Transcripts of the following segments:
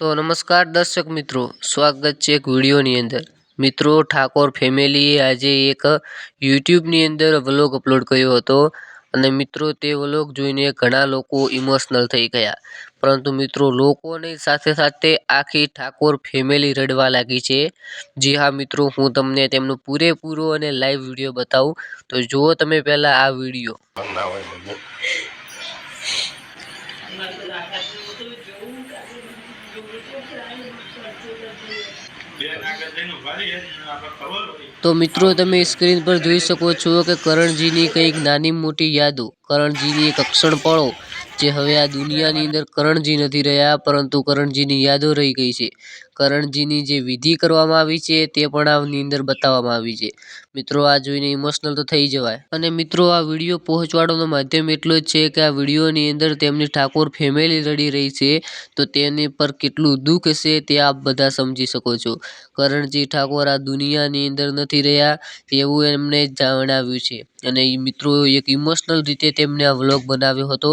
તો નમસ્કાર દર્શક મિત્રો, સ્વાગત છે એક વિડીયોની અંદર. મિત્રો, ઠાકોર ફેમિલીએ આજે એક યુટ્યુબની અંદર વ્લોગ અપલોડ કર્યો હતો અને મિત્રો, તે વ્લોગ જોઈને ઘણા લોકો ઇમોશનલ થઈ ગયા. પરંતુ મિત્રો, લોકોની સાથે સાથે આખી ઠાકોર ફેમિલી રડવા લાગી છે. જી હા મિત્રો, હું તમને તેમનો પૂરેપૂરો અને લાઈવ વીડિયો બતાવું. તો જુઓ તમે પહેલાં આ વીડિયો. તો મિત્રો, તમે સ્ક્રીન પર જોઈ શકો છો કે કરણજીની કંઈક નાની મોટી યાદો. કરણજીની એક અક્ષણ પળો જે હવે આ દુનિયાની અંદર કરણજી નથી રહ્યા, પરંતુ કરણજીની યાદો રહી ગઈ છે. કરણજીની જે વિધિ કરવામાં આવી છે, તે પણ આની અંદર બતાવવામાં આવી છે. મિત્રો, આ જોઈને ઇમોશનલ તો થઈ જવાય. અને મિત્રો, આ વીડિયો પહોંચવાડવાનો માધ્યમ એટલો જ છે કે આ વિડીયોની અંદર તેમની ઠાકોર ફેમિલી રડી રહી છે, તો તેની પર કેટલું દુઃખ હશે તે આપ બધા સમજી શકો છો. કરણજી ઠાકોર આ દુનિયાની અંદર નથી રહ્યા એવું એમને જણાવ્યું છે. અને મિત્રો એક ઇમોશનલ રીતે તેમને આ વ્લોગ બનાવ્યો હતો.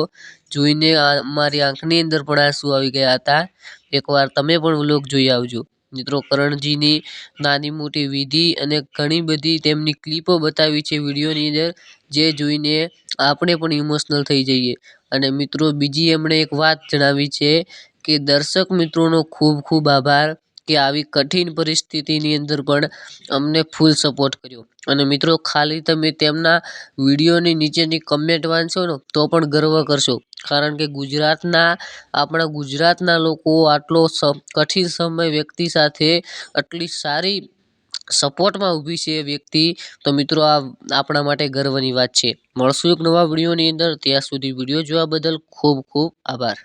જોઈને મારી આંખની અંદર પણ આંસુ આવી ગયા હતા. એકવાર તમે પણ વ્લોગ જોઈ આવજો. મિત્રો, કરણજીની નાની મોટી વિધિ અને ઘણી બધી તેમની ક્લિપો બતાવી છે વિડીયોની અંદર, જે જોઈને આપણે પણ ઇમોશનલ થઈ જઈએ. અને મિત્રો, બીજી એમણે એક વાત જણાવી છે કે દર્શક મિત્રોનો ખૂબ ખૂબ આભાર. કે આવી કઠિન પરિસ્થિતિની અંદર પણ અમને ફૂલ સપોર્ટ કર્યો. અને મિત્રો, ખાલી તમે તેમના વિડીયોની નીચેની કમેન્ટ વાંચશો ને, તો પણ ગર્વ કરશો. કારણ કે ગુજરાતના, આપણા ગુજરાતના લોકો આટલો કઠિન સમય વ્યક્તિ સાથે આટલી સારી સપોર્ટમાં ઊભી છે એ વ્યક્તિ, તો મિત્રો, આ આપણા માટે ગર્વની વાત છે. મળશું એક નવા વિડીયોની અંદર. ત્યાં સુધી વીડિયો જોવા બદલ ખૂબ ખૂબ આભાર.